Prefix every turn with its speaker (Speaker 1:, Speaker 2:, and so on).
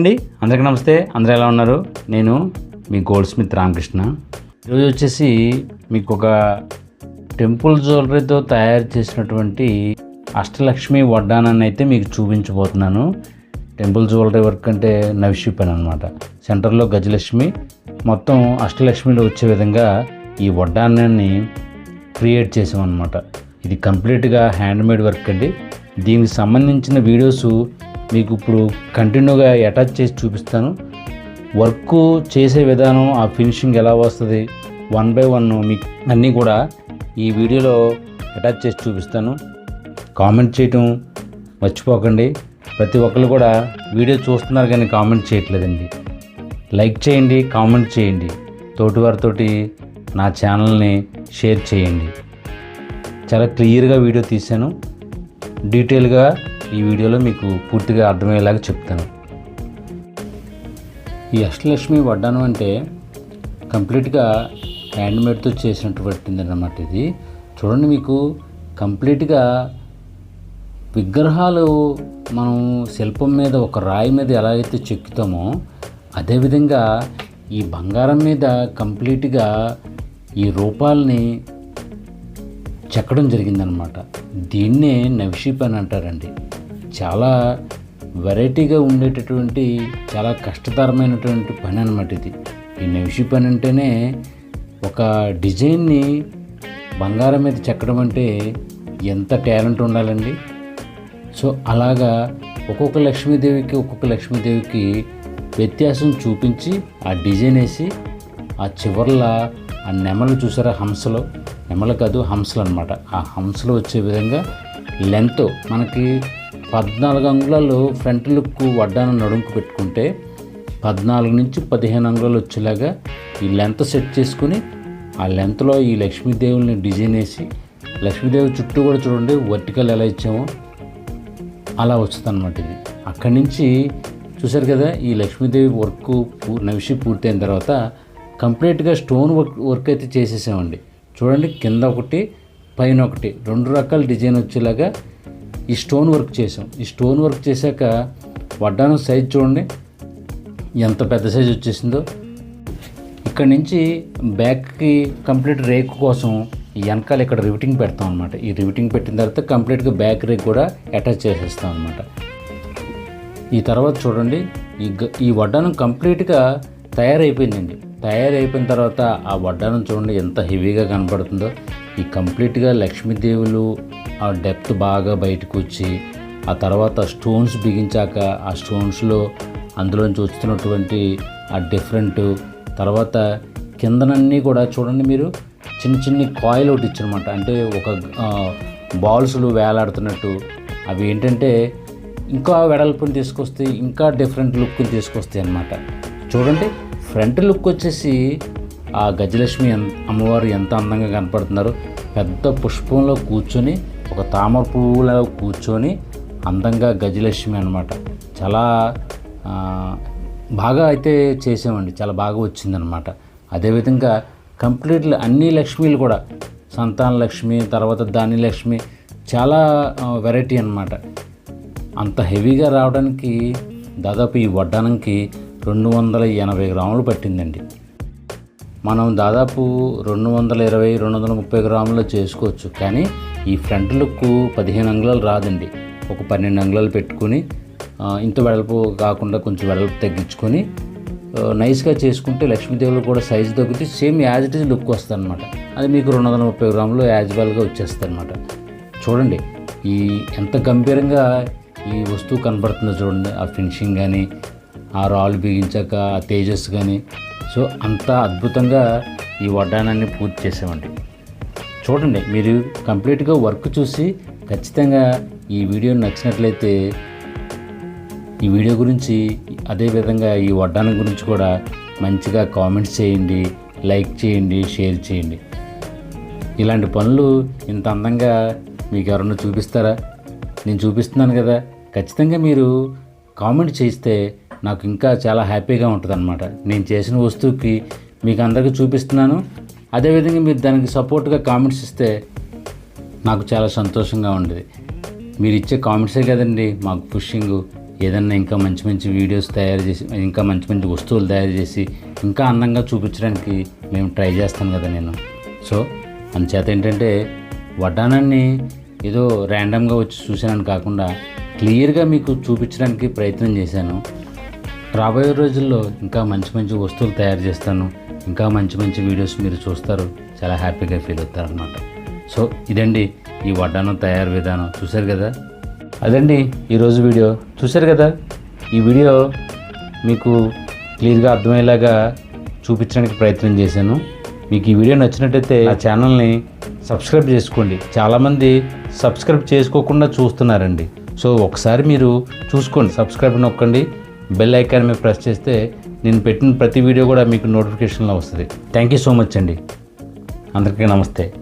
Speaker 1: అండి అందరికీ నమస్తే. అందరూ ఎలా ఉన్నారు? నేను మీ గోల్డ్ స్మిత్ రామకృష్ణ. ఈరోజు వచ్చేసి మీకు ఒక టెంపుల్ జ్యువెలరీతో తయారు చేసినటువంటి అష్టలక్ష్మి వడ్డానాన్ని అయితే మీకు చూపించబోతున్నాను. టెంపుల్ జ్యువెలరీ వర్క్ అంటే నవిషి పని అనమాట సెంటర్లో గజలక్ష్మి. మొత్తం అష్టలక్ష్మిలో వచ్చే విధంగా ఈ వడ్డానాన్ని క్రియేట్ చేసామన్నమాట. ఇది కంప్లీట్గా హ్యాండ్మేడ్ వర్క్ అండి. దీనికి సంబంధించిన వీడియోస్ మీకు ఇప్పుడు కంటిన్యూగా అటాచ్ చేసి చూపిస్తాను. వర్క్ చేసే విధానం ఆ ఫినిషింగ్ ఎలా వస్తుంది వన్ బై వన్ మీకు అన్నీ కూడా ఈ వీడియోలో అటాచ్ చేసి చూపిస్తాను. కామెంట్ చేయటం మర్చిపోకండి. ప్రతి ఒక్కరు కూడా వీడియో చూస్తున్నారు కానీ కామెంట్ చేయట్లేదండి. లైక్ చేయండి కామెంట్ చేయండి. తోటివారితోటి నా ఛానల్ని షేర్ చేయండి. చాలా క్లియర్గా వీడియో తీశాను. డీటెయిల్గా ఈ వీడియోలో మీకు పూర్తిగా అర్థమయ్యేలాగా చెప్తాను. ఈ అష్టలక్ష్మి వడ్డానం అంటే కంప్లీట్గా హ్యాండ్మేడ్తో చేసినటువంటిది అన్నమాట ఇది. చూడండి మీకు కంప్లీట్గా విగ్రహాలు మనం శిల్పం మీద ఒక రాయి మీద ఎలా అయితే చెక్కుతామో అదేవిధంగా ఈ బంగారం మీద కంప్లీట్గా ఈ రూపాలని చెక్కడం జరిగిందనమాట దీన్నే నవిషీప్ అని అంటారండి. చాలా వెరైటీగా ఉండేటటువంటి చాలా కష్టతరమైనటువంటి పని అనమాట ఇది. ఈ నెవిషి పని అంటేనే ఒక డిజైన్ని బంగారం మీద చెక్కడం అంటే ఎంత టాలెంట్ ఉండాలండి. సో అలాగా ఒక్కొక్క లక్ష్మీదేవికి ఒక్కొక్క లక్ష్మీదేవికి వ్యత్యాసం చూపించి ఆ డిజైన్ వేసి ఆ చివర్ల ఆ నెమలు చూసారా హంసలో? నెమలు కాదు హంసలు అనమాట ఆ హంసలు వచ్చే విధంగా లెంత్ మనకి పద్నాలుగు అంగుళాలు ఫ్రంట్ లుక్ వడ్డాన నడుముకు పెట్టుకుంటే పద్నాలుగు నుంచి పదిహేను అంగుళాలు వచ్చేలాగా ఈ లెంత్ సెట్ చేసుకుని ఆ లెంత్లో ఈ లక్ష్మీదేవుల్ని డిజైన్ వేసి లక్ష్మీదేవి చుట్టూ కూడా చూడండి వర్టికల్ ఎలా ఇచ్చామో అలా వస్తుంది అనమాట ఇది. అక్కడి నుంచి చూసారు కదా ఈ లక్ష్మీదేవి వర్క్ నవిషి పూర్తయిన తర్వాత కంప్లీట్గా స్టోన్ వర్క్ వర్క్ అయితే చేసేసామండి. చూడండి కింద ఒకటి పైన ఒకటి రెండు రకాల డిజైన్ వచ్చేలాగా ఈ స్టోన్ వర్క్ చేసాం ఈ స్టోన్ వర్క్ చేశాక వడ్డానం సైజ్ చూడండి. ఎంత పెద్ద సైజ్ వచ్చేసిందో. ఇక్కడ నుంచి బ్యాక్కి కంప్లీట్ రేక్ కోసం ఈ వెనకాల ఇక్కడ రివిటింగ్ పెడతాం అనమాట ఈ రివిటింగ్ పెట్టిన తర్వాత కంప్లీట్గా బ్యాక్ రేక్ కూడా అటాచ్ చేసేస్తాం అనమాట ఈ తర్వాత చూడండి ఈ ఈ వడ్డానం కంప్లీట్గా తయారైపోయిందండి. తయారైపోయిన తర్వాత ఆ వడ్డానం చూడండి ఎంత హెవీగా కనపడుతుందో. ఈ కంప్లీట్గా లక్ష్మీదేవులు ఆ డెప్త్ బాగా బయటకు వచ్చి ఆ తర్వాత స్టోన్స్ బిగించాక ఆ స్టోన్స్లో అందులోంచి వస్తున్నటువంటి ఆ డిఫరెంట్ తర్వాత కిందనన్నీ కూడా చూడండి మీరు చిన్న చిన్ని కాయిల్ ఒకటి ఇచ్చారనమాట అంటే ఒక బాల్స్లు వేలాడుతున్నట్టు. అవి ఏంటంటే ఇంకా వెడల్పుని తీసుకొస్తే ఇంకా డిఫరెంట్ లుక్ని తీసుకొస్తాయి అనమాట చూడండి ఫ్రంట్ లుక్ వచ్చేసి ఆ గజలక్ష్మి అమ్మవారు ఎంత అందంగా కనపడుతున్నారు పెద్ద పుష్పంలో కూర్చొని ఒక తామర పువ్వులో కూర్చొని అందంగా గజలక్ష్మి అనమాట చాలా బాగా అయితే చేసామండి చాలా బాగా వచ్చిందనమాట అదేవిధంగా కంప్లీట్లీ అన్ని లక్ష్మీలు కూడా సంతాన లక్ష్మి తర్వాత దాని లక్ష్మి చాలా వెరైటీ అనమాట అంత హెవీగా రావడానికి దాదాపు ఈ వడ్డానంకి రెండు వందల ఎనభై గ్రాములు పట్టిందండి. మనం దాదాపు రెండు వందల ఇరవై రెండు వందల ముప్పై గ్రాములు చేసుకోవచ్చు. కానీ ఈ ఫ్రంట్ లుక్ పదిహేను అంగుళాలు రాదండి. ఒక పన్నెండు అంగుళాలు పెట్టుకుని ఇంత వెడల్పు కాకుండా కొంచెం వెడల్పు తగ్గించుకొని నైస్గా చేసుకుంటే లక్ష్మీదేవులు కూడా సైజు తగ్గితే same as it is look వస్తుంది అనమాట అది మీకు రెండు వందల ముప్పై గ్రాములు యాజ్బల్గా వచ్చేస్తుంది అనమాట చూడండి ఈ ఎంత గంభీరంగా ఈ వస్తువు కనబడుతుందో చూడండి ఆ ఫినిషింగ్ కానీ ఆ రాళ్ళు బిగించాక ఆ తేజస్ కానీ సో అంత అద్భుతంగా ఈ వడ్డానాన్ని పూర్తి చేసామండి. చూడండి మీరు కంప్లీట్గా వర్క్ చూసి ఖచ్చితంగా ఈ వీడియో నచ్చినట్లయితే ఈ వీడియో గురించి అదేవిధంగా ఈ వడ్డానం గురించి కూడా మంచిగా కామెంట్స్ చేయండి లైక్ చేయండి షేర్ చేయండి. ఇలాంటి పనులు ఇంత అందంగా మీకు ఎవరన్నా చూపిస్తారా? నేను చూపిస్తున్నాను కదా ఖచ్చితంగా మీరు కామెంట్ చేస్తే నాకు ఇంకా చాలా హ్యాపీగా ఉంటుంది అనమాట నేను చేసిన వస్తువుకి మీకు అందరికీ చూపిస్తున్నాను. అదేవిధంగా మీరు దానికి సపోర్ట్గా కామెంట్స్ ఇస్తే నాకు చాలా సంతోషంగా ఉండేది. మీరు ఇచ్చే కామెంట్సే కదండి మాకు పుషింగ్ ఏదన్నా ఇంకా మంచి మంచి వీడియోస్ తయారు చేసి ఇంకా మంచి మంచి వస్తువులు తయారు చేసి ఇంకా అందంగా చూపించడానికి మేము ట్రై చేస్తాం కదా నేను. సో అందుచేత ఏంటంటే వడ్డానాన్ని ఏదో ర్యాండమ్గా వచ్చి చూశానని కాకుండా క్లియర్గా మీకు చూపించడానికి ప్రయత్నం చేశాను. రాబోయే రోజుల్లో ఇంకా మంచి మంచి వస్తువులు తయారు చేస్తాను. ఇంకా మంచి మంచి వీడియోస్ మీరు చూస్తారు. చాలా హ్యాపీగా ఫీల్ అవుతారనమాట సో ఇదండి ఈ వడ్డానం తయారు విధానం. చూశారు కదా? అదండి ఈరోజు వీడియో. చూశారు కదా? ఈ వీడియో మీకు క్లియర్గా అర్థమయ్యేలాగా చూపించడానికి ప్రయత్నం చేశాను. మీకు ఈ వీడియో నచ్చినట్టయితే ఆ ఛానల్ని సబ్స్క్రైబ్ చేసుకోండి. చాలామంది సబ్స్క్రైబ్ చేసుకోకుండా చూస్తున్నారండి. సో ఒకసారి మీరు చూసుకోండి. సబ్స్క్రైబ్ నొక్కండి. బెల్ ఐకాన్ మీద ప్రెస్ చేస్తే నేను పెట్టిన ప్రతి వీడియో కూడా మీకు నోటిఫికేషన్లో వస్తుంది. థ్యాంక్ యూ సో మచ్ అండి. అందరికీ నమస్తే.